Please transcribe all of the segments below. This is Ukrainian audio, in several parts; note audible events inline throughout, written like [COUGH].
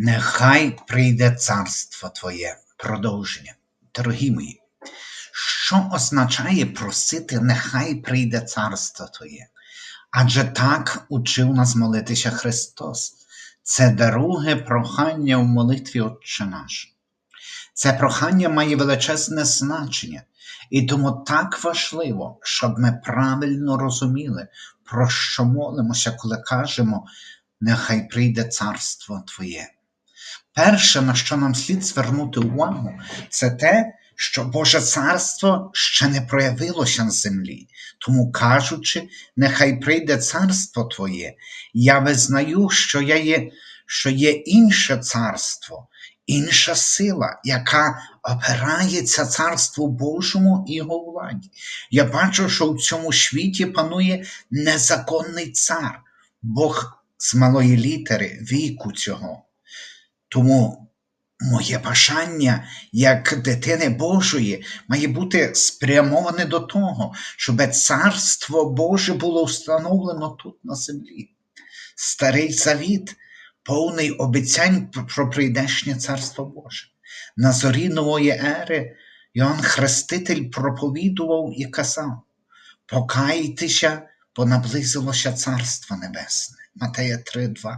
Нехай прийде царство Твоє. Продовження. Дорогі мої, що означає просити, нехай прийде царство Твоє? Адже так учив нас молитися Христос. Це друге прохання в молитві Отче наш. Це прохання має величезне значення, і тому так важливо, щоб ми правильно розуміли, про що молимося, коли кажемо, нехай прийде царство Твоє. Перше, на що нам слід звернути увагу, це те, що Боже царство ще не проявилося на землі. Тому кажучи, нехай прийде царство Твоє, я визнаю, що я є, що є інше царство, інша сила, яка опирається царству Божому і його владі. Я бачу, що в цьому світі панує незаконний цар, Бог з малої літери віку цього. Тому моє бажання як дитини Божої має бути спрямоване до того, щоб царство Боже було встановлено тут на землі. Старий завіт, повний обіцянь про прийдешнє царство Боже. На зорі нової ери Йоанн Хреститель проповідував і казав: Покайтеся, бо наблизилося Царство Небесне. Матея 3,2.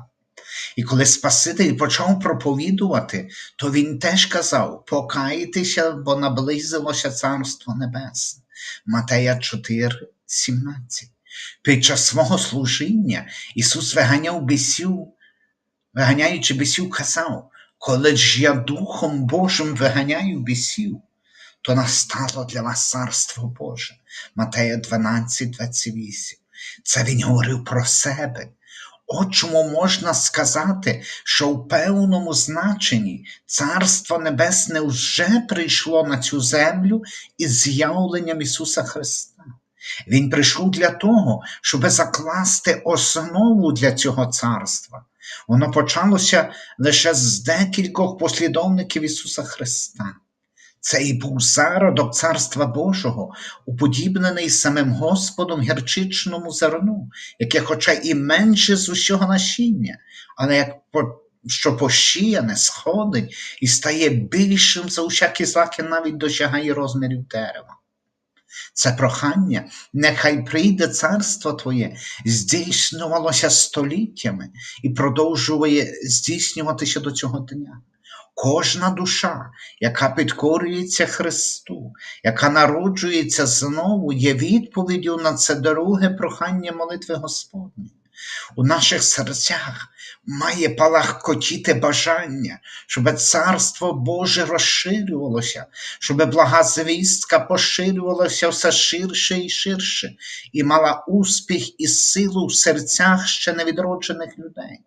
І коли Спаситель почав проповідувати, то він теж казав: Покайтеся, бо наблизилося Царство Небесне. Матея 4, 17. Під час свого служіння Ісус виганяв бісів, виганяючи бісів, казав, коли ж я Духом Божим виганяю бісів, то настало для вас Царство Боже. Матея 12, 28. Це Він говорив про себе. От чому можна сказати, що в певному значенні Царство Небесне вже прийшло на цю землю із з'явленням Ісуса Христа. Він прийшов для того, щоб закласти основу для цього царства. Воно почалося лише з декількох послідовників Ісуса Христа. Це і був зародок Царства Божого, уподібнений самим Господом гірчичному зерну, яке, хоча і менше з усього насіння, але як що пощіяне, сходить і стає більшим за усякі злаки, навіть досягає розмірів дерева. Це прохання, нехай прийде царство Твоє, здійснювалося століттями і продовжує здійснюватися до цього дня. Кожна душа, яка підкорюється Христу, яка народжується знову, є відповіддю на це друге прохання молитви Господні. У наших серцях має палахкотіти бажання, щоб царство Боже розширювалося, щоб блага звістка поширювалася все ширше і ширше, і мала успіх і силу в серцях ще невідроджених людей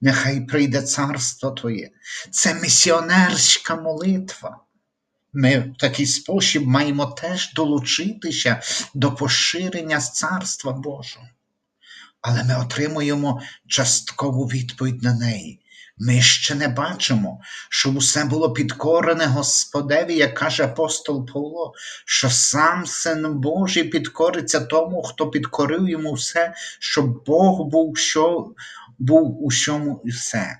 нехай прийде царство Твоє. Це місіонерська молитва. Ми в такий спосіб маємо теж долучитися до поширення Царства Божого. Але ми отримуємо часткову відповідь на неї. Ми ще не бачимо, що усе було підкорене Господеві, як каже апостол Павло, що сам Син Божий підкориться тому, хто підкорив йому все, щоб Бог був що був у всьому і все.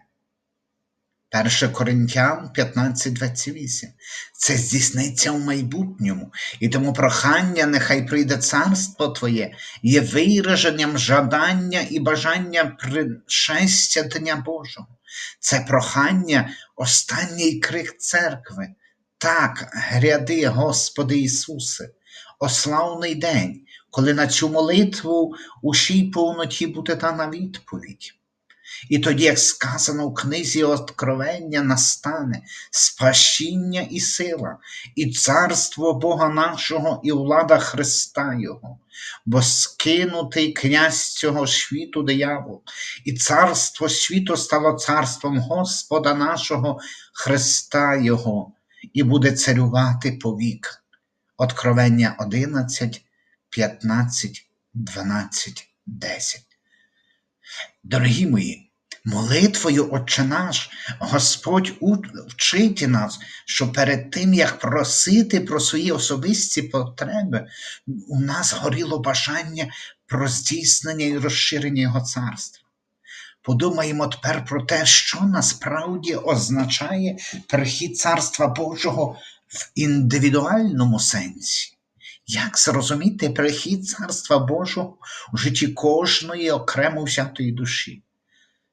1 Коринтян 15:28. Це здійсниться в майбутньому, і тому прохання, нехай прийде царство Твоє, є вираженням жадання і бажання пришестя Дня Божого. Це прохання, останній крик церкви. Так, гряди, Господи Ісусе, о славний день, коли на цю молитву у повноті буде дана відповідь. І тоді, як сказано в книзі Откровення, настане спасіння і сила, і царство Бога нашого, і влада Христа Його, бо скинутий князь цього світу диявол, і царство світу стало царством Господа нашого Христа Його, і буде царювати повік. Откровення 11, 15, 12, 10. Дорогі мої, Молитвою Отче наш, Господь вчить нас, що перед тим, як просити про свої особисті потреби, у нас горіло бажання про здійснення і розширення Його царства. подумаємо тепер про те, що насправді означає прихід Царства Божого в індивідуальному сенсі. Як зрозуміти прихід Царства Божого у житті кожної окремо взятої душі?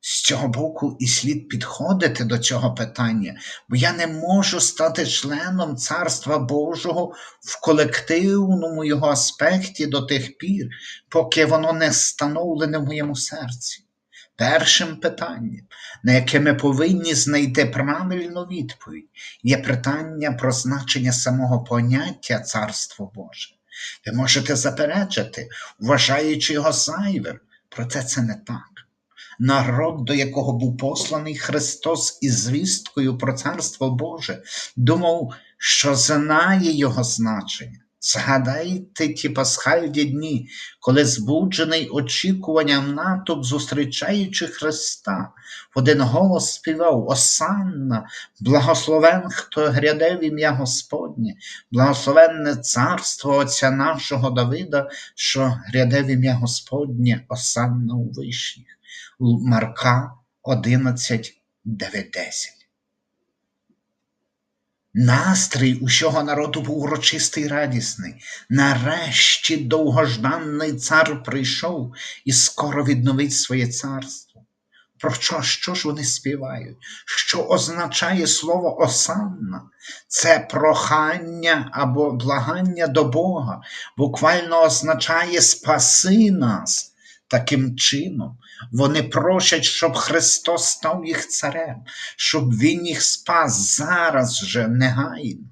З цього боку і слід підходити до цього питання, бо я не можу стати членом Царства Божого в колективному його аспекті до тих пір, поки воно не встановлене в моєму серці. Першим питанням, на яке ми повинні знайти правильну відповідь, є питання про значення самого поняття Царство Боже. Ви можете заперечити, вважаючи його зайвим, проте це не так. Народ, до якого був посланий Христос із звісткою про Царство Боже, думав, що знає його значення. Згадайте ті пасхальні дні, коли збуджений очікуванням натовп, зустрічаючи Христа, в один голос співав Осанна, благословен, хто гряде в ім'я Господнє, благословенне царство Отця нашого Давида, що гряде в ім'я Господнє, Осанна у вишніх. Марка 11, 9, 10. Настрій усього народу був урочистий і радісний. Нарешті довгожданий цар прийшов і скоро відновить своє царство. Про що, що ж вони співають? Що означає слово осанна? Це прохання або благання до Бога, буквально означає спаси нас. Таким чином, вони просять, щоб Христос став їх царем, щоб Він їх спас зараз же негайно.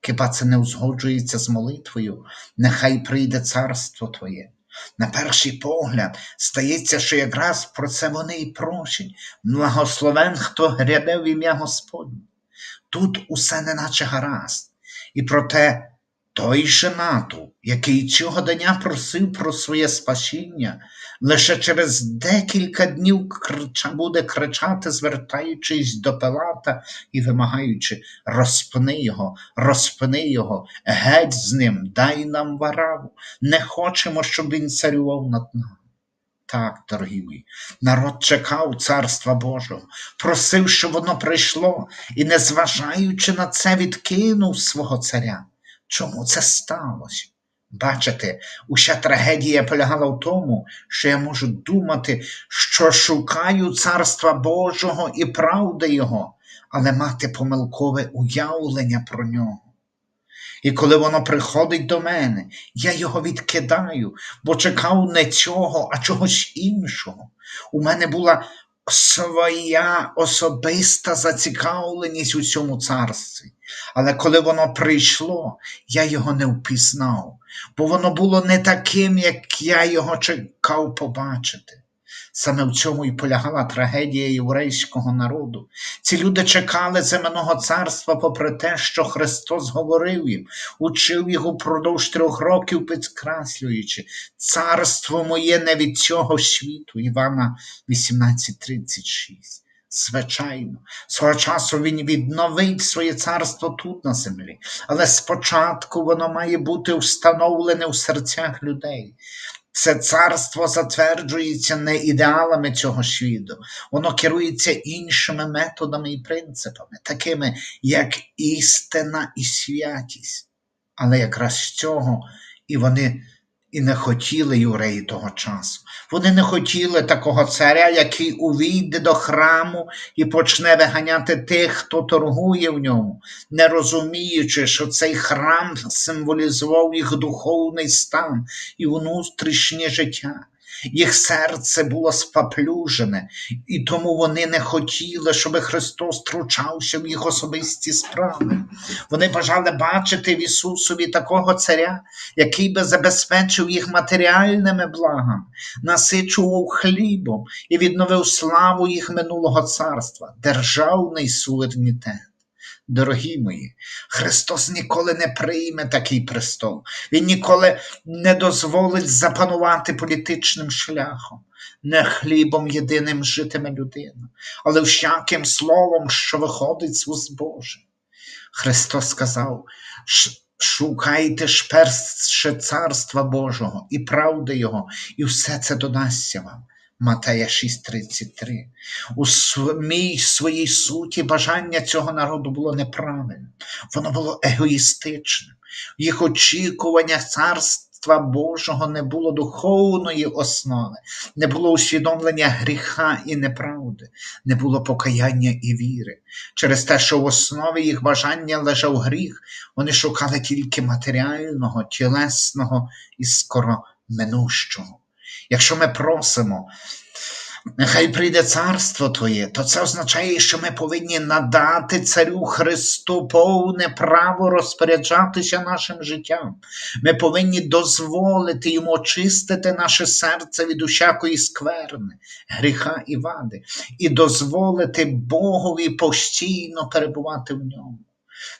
Хіба це не узгоджується з молитвою, нехай прийде царство Твоє. На перший погляд стається, що якраз про це вони і просять. Благословен, хто гряде в ім'я Господнє. Тут усе неначе гаразд. І проте той же натовп, який цього дня просив про своє спасіння, лише через декілька днів крича, буде кричати, звертаючись до Пилата і вимагаючи розпни його, розпни його, геть з ним, дай нам вараву. Не хочемо, щоб він царював над нами. Так, дорогі мої, народ чекав Царства Божого, просив, щоб воно прийшло, і, незважаючи на це, відкинув свого царя. Чому це сталося? Бачите, уся трагедія полягала в тому, що я можу думати, що шукаю Царства Божого і правди Його, але мати помилкове уявлення про нього. І коли воно приходить до мене, я його відкидаю, бо чекав не цього, а чогось іншого. У мене була своя особиста зацікавленість у цьому царстві. Але коли воно прийшло, я його не впізнав, бо воно було не таким, як я його чекав побачити. Саме в цьому і полягала трагедія єврейського народу. Ці люди чекали земного царства, попри те, що Христос говорив їм, учив їх упродовж трьох років, підкреслюючи, царство моє не від цього світу. Івана 18:36. Звичайно, свого часу він відновить своє царство тут на землі, але спочатку воно має бути встановлене в серцях людей. Це царство затверджується не ідеалами цього світу, воно керується іншими методами і принципами, такими як істина і святість. Але якраз цього і вони і не хотіли юреї того часу. Вони не хотіли такого царя, який увійде до храму і почне виганяти тих, хто торгує в ньому, не розуміючи, що цей храм символізував їх духовний стан і внутрішнє життя. Їх серце було спаплюжене, і тому вони не хотіли, щоб Христос втручався в їх особисті справи. Вони бажали бачити в Ісусові такого царя, який би забезпечив їх матеріальними благами, насичував хлібом і відновив славу їх минулого царства, державний суверенітет. Дорогі мої, Христос ніколи не прийме такий престол. Він ніколи не дозволить запанувати політичним шляхом. Не хлібом єдиним житиме людина, але всяким словом, що виходить з уст Божих. Христос сказав: шукайте ж перше царства Божого і правди Його, і все це додасться вам. Матея 6:33. У самій своїй суті бажання цього народу було неправильним, воно було егоїстичним. Їх очікуваннях царства Божого не було духовної основи, не було усвідомлення гріха і неправди, не було покаяння і віри. Через те, що в основі їх бажання лежав гріх, вони шукали тільки матеріального, тілесного і скоро минущого. Якщо ми просимо, нехай прийде царство Твоє, то це означає, що ми повинні надати Царю Христу повне право розпоряджатися нашим життям. Ми повинні дозволити йому очистити наше серце від усякої скверни, гріха і вади, і дозволити Богові постійно перебувати в ньому.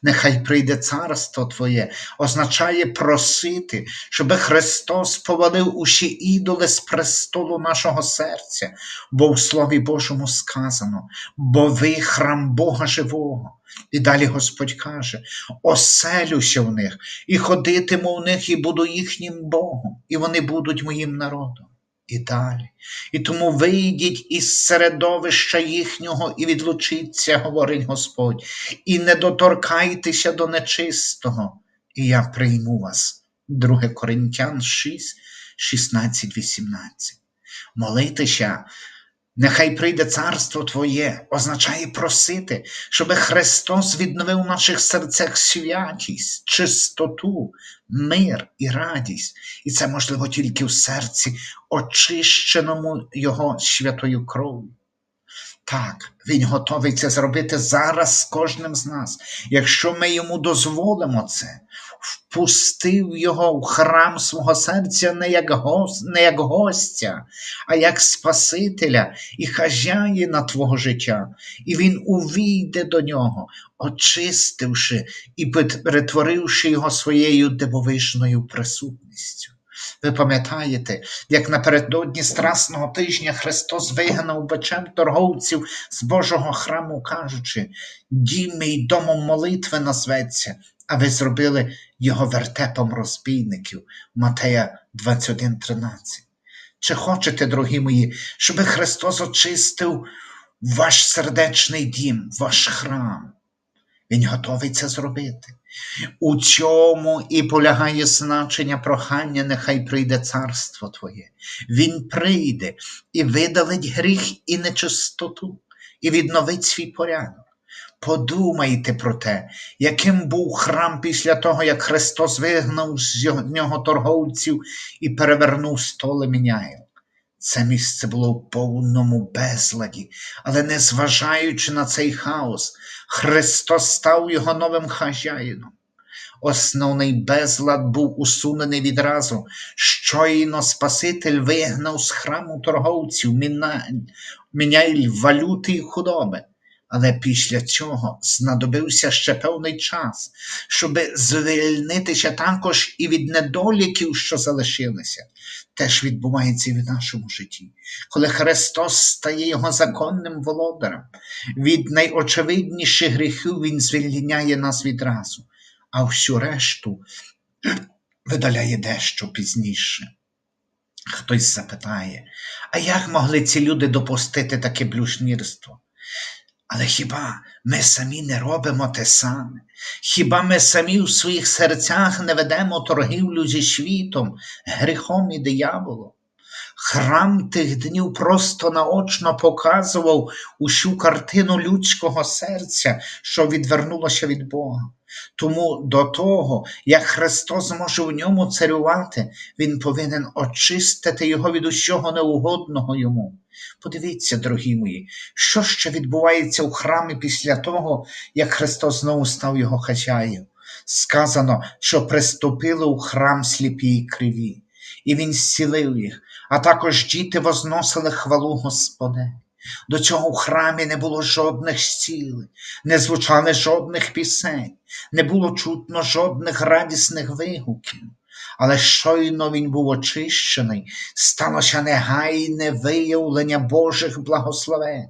Нехай прийде царство Твоє, означає просити, щоб Христос повалив усі ідоли з престолу нашого серця, бо в Слові Божому сказано, бо ви храм Бога живого. І далі Господь каже: оселюся в них, і ходитиму в них, і буду їхнім Богом, і вони будуть моїм народом. І далі. І тому вийдіть із середовища їхнього і відлучіться, говорить Господь, і не доторкайтеся до нечистого, і я прийму вас. 2 Коринтян 6, 16, 18. Молитися, нехай прийде царство Твоє, означає просити, щоб Христос відновив в наших серцях святість, чистоту, мир і радість. І це можливо тільки в серці, очищеному Його святою кров'ю. Так, Він готовий це зробити зараз з кожним з нас, якщо ми йому дозволимо це, впустив його в храм свого серця не як гос, не як гостя, а як Спасителя і хазяїна твого життя, і він увійде до нього, очистивши і перетворивши його своєю дивовижною присутністю. Ви пам'ятаєте, як напередодні Страсного тижня Христос вигнав бичем торговців з Божого храму, кажучи, дім мій домом молитви назветься, а ви зробили його вертепом розбійників. Матея 21,13. Чи хочете, дорогі мої, щоб Христос очистив ваш сердечний дім, ваш храм? Він готовий це зробити. У цьому і полягає значення прохання, нехай прийде царство Твоє. Він прийде і видалить гріх і нечистоту, і відновить свій порядок. Подумайте про те, яким був храм після того, як Христос вигнав з нього торговців і перевернув столи міняїл. Це місце було в повному безладі, але незважаючи на цей хаос, Христос став його новим хазяїном. Основний безлад був усунений відразу. Щойно Спаситель вигнав з храму торговців, міняй валюти і худоби. Але після цього знадобився ще певний час, щоб звільнитися також і від недоліків, що залишилися. Теж відбувається і в нашому житті, коли Христос стає його законним володарем, від найочевидніших гріхів Він звільняє нас відразу, а всю решту [CLEARS THROAT] видаляє дещо пізніше. Хтось запитає, а як могли ці люди допустити таке блюшнірство? Але хіба ми самі не робимо те саме? Хіба ми самі в своїх серцях не ведемо торгівлю зі світом, гріхом і дияволом? Храм тих днів просто наочно показував усю картину людського серця, що відвернулося від Бога. Тому до того, як Христос може в ньому царювати, Він повинен очистити його від усього неугодного йому. Подивіться, дорогі мої, що ще відбувається у храмі після того, як Христос знову став його хазяєм. Сказано, що приступили у храм сліпі й криві, і він зцілив їх, а також діти возносили хвалу Господе. До цього в храмі не було жодних стіл, не звучали жодних пісень, не було чутно жодних радісних вигуків. Але щойно він був очищений, сталося негайне виявлення Божих благословень.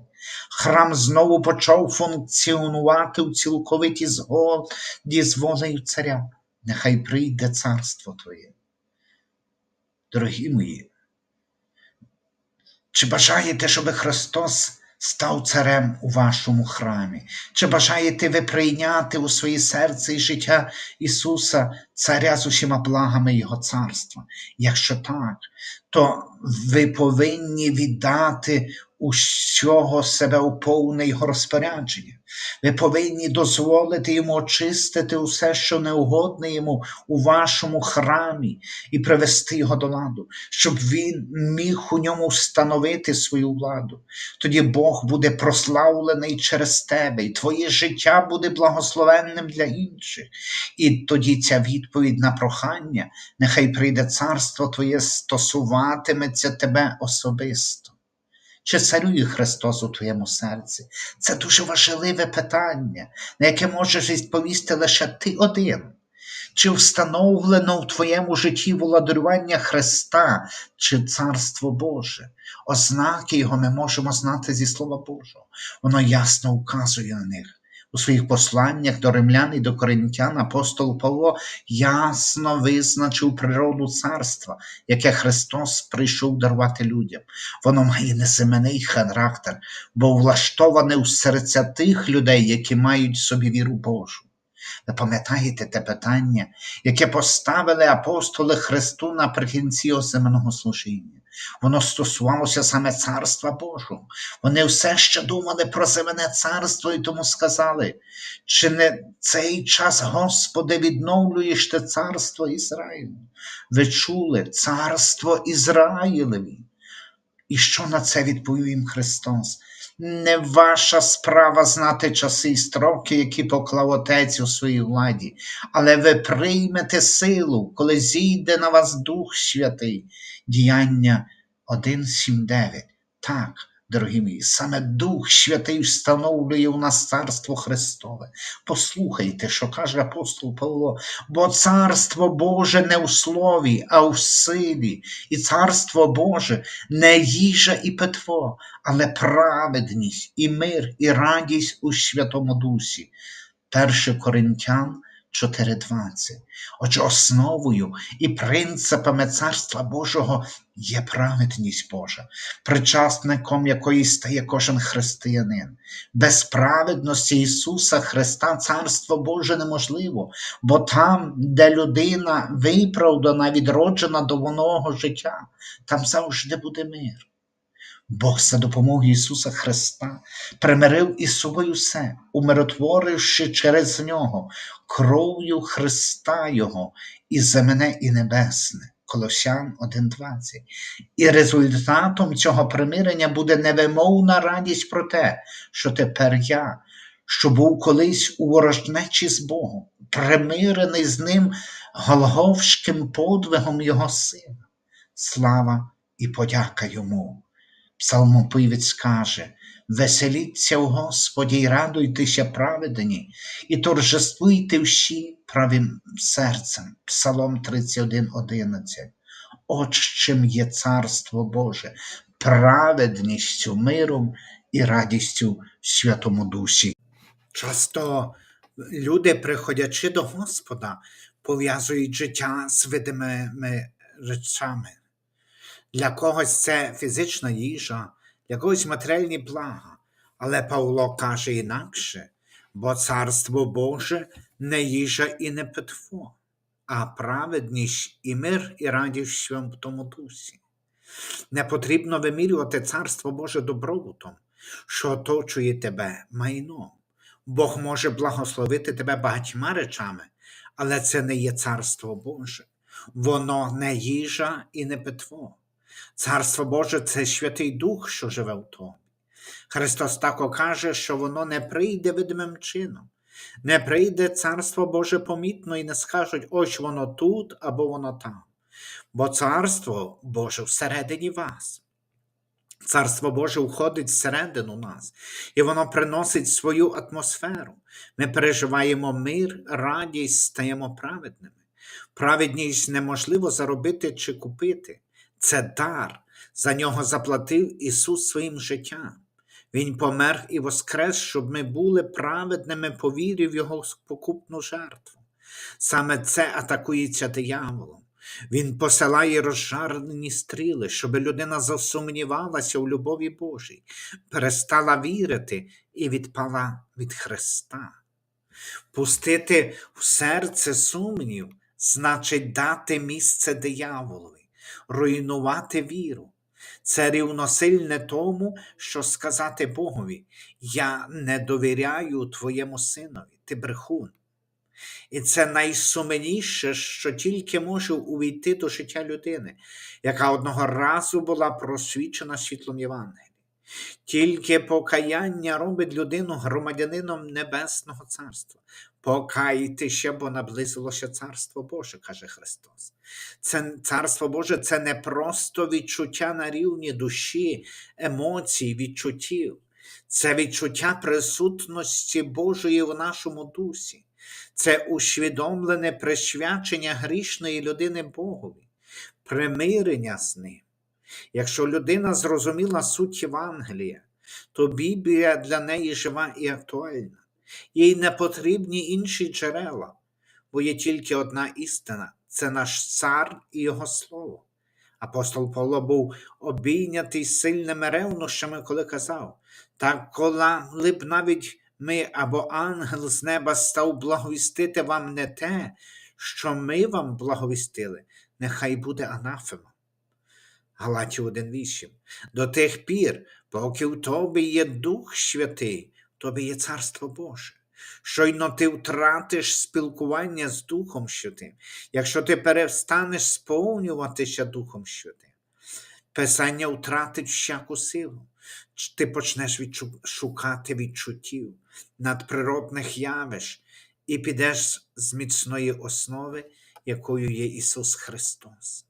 Храм знову почав функціонувати у цілковитій згоді з волею царя. Нехай прийде царство Твоє. Дорогі мої, Чи бажаєте, щоб Христос став царем у вашому храмі? Чи бажаєте ви прийняти у своє серце і життя Ісуса, Царя з усіма благами Його царства? Якщо так, то ви повинні віддати усього себе у повне Його розпорядження. Ви повинні дозволити йому очистити усе, що неугодне йому у вашому храмі, і привести його до ладу, щоб він міг у ньому встановити свою владу. Тоді Бог буде прославлений через тебе, і твоє життя буде благословенним для інших. І тоді ця відповідь на прохання, нехай прийде царство Твоє, стосуватиметься тебе особисто. Чи царює Христос у твоєму серці? Це дуже важливе питання, на яке можеш відповісти лише ти один. Чи встановлено в твоєму житті володарювання Христа чи Царство Боже? Ознаки Його ми можемо знати зі Слова Божого. Воно ясно вказує на них. У своїх посланнях до римлян і до коринтян апостол Павло ясно визначив природу царства, яке Христос прийшов дарувати людям. Воно має неземний характер, бо влаштоване у серця тих людей, які мають собі віру Божу. Ви пам'ятаєте те питання, яке поставили апостоли Христу наприкінці його земного служіння? Воно стосувалося саме Царства Божого. Вони все ще думали про земне царство і тому сказали, чи не цей час, Господи, відновлюєш те царство Ізраїлю? Ви чули царство Ізраїлеві. І що на це відповів їм Христос? Не ваша справа знати часи і строки, які поклав Отець у своїй владі, але ви приймете силу, коли зійде на вас Дух Святий. Діяння 1.7.9. Так, дорогі мої, саме Дух Святий встановлює у нас Царство Христове. Послухайте, що каже апостол Павло, бо Царство Боже не у слові, а у силі, і Царство Боже не їжа і питво, але праведність, і мир, і радість у Святому Дусі. 1 Коринтян 4.20. Отже, основою і принципами Царства Божого є праведність Божа, причасником якої стає кожен християнин. Без праведності Ісуса Христа Царство Боже неможливо, бо там, де людина виправдана, відроджена до воного життя, там завжди буде мир. Бог за допомогою Ісуса Христа примирив із собою все, умиротворивши через нього кров'ю Христа Його і земне, і небесне. Колосян 1.20. І результатом цього примирення буде невимовна радість про те, що тепер я, що був колись у ворожнечі з Богом, примирений з ним голговським подвигом Його Сина. Слава і подяка йому. Псалмопивець каже: Веселіться в Господі і радуйтеся праведні, і торжествуйте всі правим серцем. Псалом 31.11. От чим є Царство Боже, праведністю, миром і радістю в Святому Дусі. Часто люди, приходячи до Господа, пов'язують життя з видимими речами. Для когось це фізична їжа, для когось матеріальні блага. Але Павло каже інакше, бо царство Боже не їжа і не питво, а праведність і мир і радість в тому дусі. Не потрібно вимірювати царство Боже добробутом, що оточує тебе майном. Бог може благословити тебе багатьма речами, але це не є царство Боже. Воно не їжа і не питво. Царство Боже це Святий Дух, що живе в тобі. Христос так каже, що воно не прийде видимим чином, не прийде Царство Боже помітно і не скажуть, ось воно тут або воно там. Бо Царство Боже всередині вас. Царство Боже входить всередину нас, і воно приносить свою атмосферу. Ми переживаємо мир, радість, стаємо праведними. Праведність неможливо заробити чи купити. Це дар. За нього заплатив Ісус своїм життям. Він помер і воскрес, щоб ми були праведними по в Його покупну жертву. Саме це атакується дияволом. Він посилає розжарені стріли, щоб людина засумнівалася у любові Божій, перестала вірити і відпала від Христа. Пустити в серце сумнів значить дати місце дияволові, руйнувати віру. Це рівносильне тому, що сказати Богові: Я не довіряю твоєму синові, ти брехун. І це найсуменніше, що тільки може увійти до життя людини, яка одного разу була просвічена світлом Євангелії. Тільки покаяння робить людину громадянином Небесного Царства. Покайтеся, бо наблизилося Царство Боже, каже Христос. Це Царство Боже це не просто відчуття на рівні душі, емоцій, відчуттів. Це відчуття присутності Божої в нашому дусі, це усвідомлене присвячення грішної людини Богові, примирення з ним. Якщо людина зрозуміла суть Євангелія, то Біблія для неї жива і актуальна. Їй не потрібні інші джерела, бо є тільки одна істина це наш цар і Його Слово. Апостол Павло був обійнятий сильними ревнощами, коли казав: так коли б навіть ми або ангел з неба став благовістити вам не те, що ми вам благовістили, нехай буде анафема. Галатів 1.8. До тих пір, поки в тобі є Дух Святий, тобі є Царство Боже. Щойно ти втратиш спілкування з Духом Святим, якщо ти перестанеш сповнюватися Духом Святим, Писання втратить всяку силу. Ти почнеш шукати відчуттів, надприродних явищ і підеш з міцної основи, якою є Ісус Христос.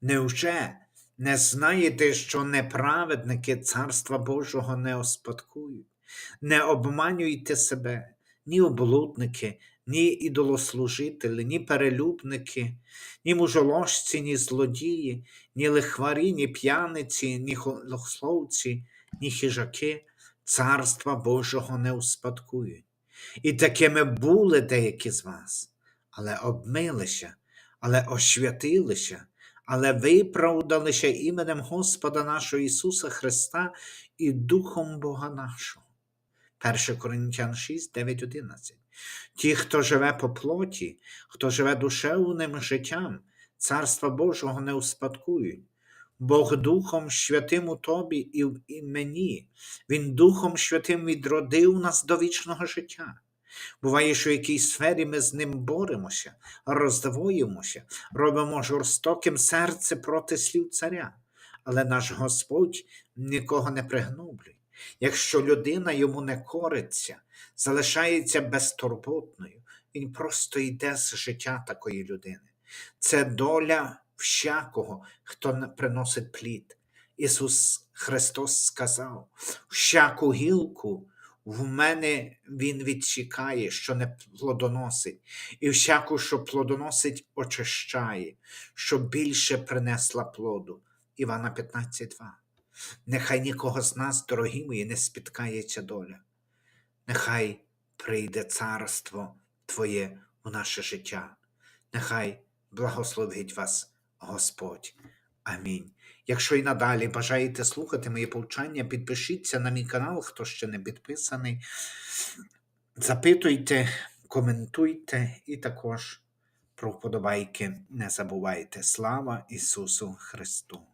Невже не знаєте, що неправедники Царства Божого не успадкують? Не обманюйте себе, ні облудники, ні ідолослужителі, ні перелюбники, ні мужоложці, ні злодії, ні лихварі, ні п'яниці, ні лохсловці, ні хижаки Царства Божого не успадкують. І такими були деякі з вас, але обмилися, але освятилися, але виправдалися іменем Господа нашого Ісуса Христа і Духом Бога нашого. 1 Коринтян 6, 9, 11. Ті, хто живе по плоті, хто живе душевним життям, Царства Божого не успадкують. Бог Духом Святим у тобі і в мені, Він Духом Святим відродив нас до вічного життя. Буває, що в якійсь сфері ми з ним боремося, роздвоїмося, робимо жорстоким серце проти слів царя, але наш Господь нікого не пригноблює. Якщо людина йому не кориться, залишається безтурботною, він просто йде з життя такої людини. Це доля всякого, хто приносить плід. Ісус Христос сказав: всяку гілку в мене Він відчікає, що не плодоносить, і всяку, що плодоносить, очищає, щоб більше принесла плоду. Івана 15,2. Нехай нікого з нас, дорогі мої, не спіткається доля. Нехай прийде царство Твоє у наше життя. Нехай благословить вас Господь. Амінь. Якщо і надалі бажаєте слухати мої повчання, підпишіться на мій канал, хто ще не підписаний. Запитуйте, коментуйте і також про вподобайки не забувайте. Слава Ісусу Христу!